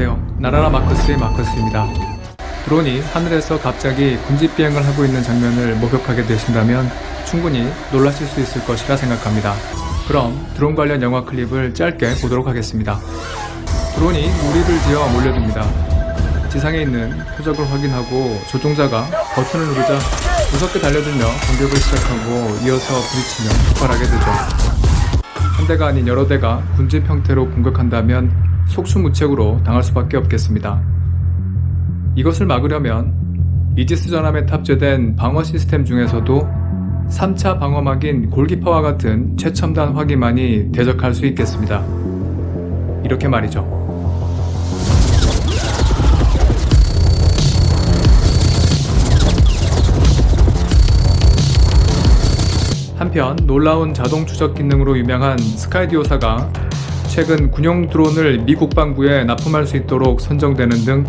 안녕하세요. 나라라 마커스의 마커스입니다. 드론이 하늘에서 갑자기 군집 비행을 하고 있는 장면을 목격하게 되신다면 충분히 놀라실 수 있을 것이라 생각합니다. 그럼 드론 관련 영화 클립을 짧게 보도록 하겠습니다. 드론이 무리를 지어 몰려듭니다. 지상에 있는 표적을 확인하고 조종자가 버튼을 누르자 무섭게 달려들며 공격을 시작하고 이어서 부딪히며 폭발하게 되죠. 한 대가 아닌 여러 대가 군집 형태로 공격한다면 속수무책으로 당할 수밖에 없겠습니다. 이것을 막으려면 이지스 전함에 탑재된 방어 시스템 중에서도 3차 방어막인 골기파와 같은 최첨단 화기만이 대적할 수 있겠습니다. 이렇게 말이죠. 한편 놀라운 자동 추적 기능으로 유명한 스카이디오사가 최근 군용 드론을 미 국방부에 납품할 수 있도록 선정되는 등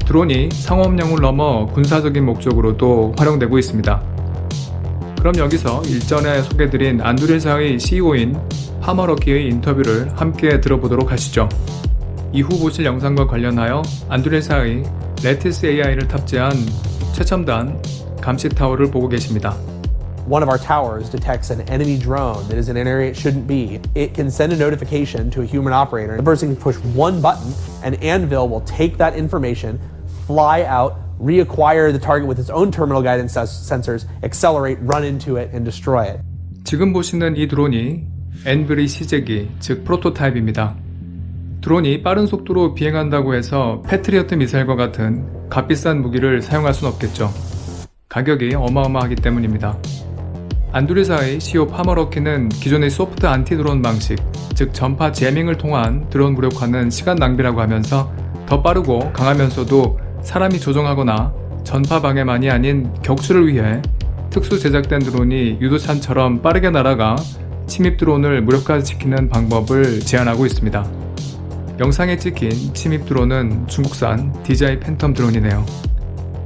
드론이 상업용을 넘어 군사적인 목적으로도 활용되고 있습니다. 그럼 여기서 일전에 소개드린 안두릴사의 CEO인 파머러키의 인터뷰를 함께 들어보도록 하시죠. 이후 보실 영상과 관련하여 안두릴사의 레티스 AI를 탑재한 최첨단 감시 타워를 보고 계십니다. one of our towers detects an enemy drone that is in an area it shouldn't be, it can send a notification to a human operator. The person can push one button, and Anvil will take that information, fly out, reacquire the target with its own terminal guidance ses- sensors, accelerate, run into it, and destroy it. 지금 보시는 이 드론이 엔브리 시제기, 즉 프로토타입입니다. 드론이 빠른 속도로 비행한다고 해서 패트리어트 미사일과 같은 값비싼 무기를 사용할 순 없겠죠. 가격이 어마어마하기 때문입니다. 안두리사의 CEO 파머러키는 기존의 소프트 안티 드론 방식, 즉 전파 제밍을 통한 드론 무력화는 시간 낭비라고 하면서 더 빠르고 강하면서도 사람이 조종하거나 전파 방해만이 아닌 격추를 위해 특수 제작된 드론이 유도찬처럼 빠르게 날아가 침입 드론을 무력화시키는 방법을 제안하고 있습니다. 영상에 찍힌 침입 드론은 중국산 DJI 팬텀 드론이네요.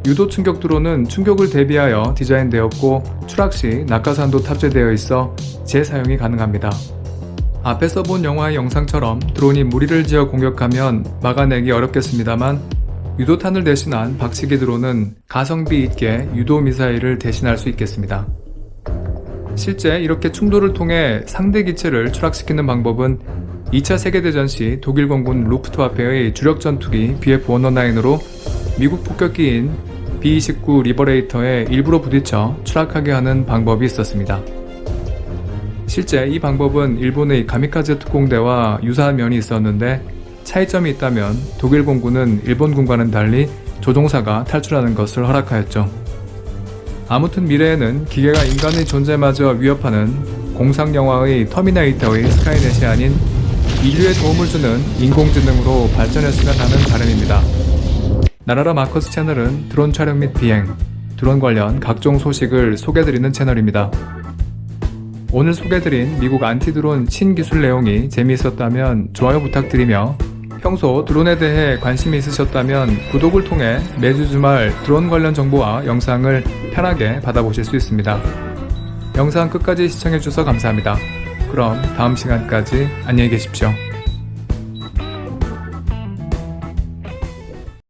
유도 충격 드론은 충격을 대비하여 디자인되었고 추락 시 낙하산도 탑재되어 있어 재사용이 가능합니다. 앞에서 본 영화의 영상처럼 드론이 무리를 지어 공격하면 막아내기 어렵겠습니다만 유도탄을 대신한 박치기 드론은 가성비 있게 유도 미사일을 대신할 수 있겠습니다. 실제 이렇게 충돌을 통해 상대 기체를 추락시키는 방법은 2차 세계대전 시 독일 공군 루프트와페의 주력 전투기 BF-119으로 미국 폭격기인 B-29 리버레이터에 일부러 부딪혀 추락하게 하는 방법이 있었습니다. 실제 이 방법은 일본의 가미카제 특공대와 유사한 면이 있었는데 차이점이 있다면 독일 공군은 일본 군과는 달리 조종사가 탈출하는 것을 허락하였죠. 아무튼 미래에는 기계가 인간의 존재마저 위협하는 공상 영화의 터미네이터의 스카이넷이 아닌 인류에 도움을 주는 인공지능으로 발전했으면 하는 바람입니다. 나라라 마커스 채널은 드론 촬영 및 비행, 드론 관련 각종 소식을 소개드리는 채널입니다. 오늘 소개드린 미국 안티드론 신기술 내용이 재미있었다면 좋아요 부탁드리며 평소 드론에 대해 관심이 있으셨다면 구독을 통해 매주 주말 드론 관련 정보와 영상을 편하게 받아보실 수 있습니다. 영상 끝까지 시청해주셔서 감사합니다. 그럼 다음 시간까지 안녕히 계십시오.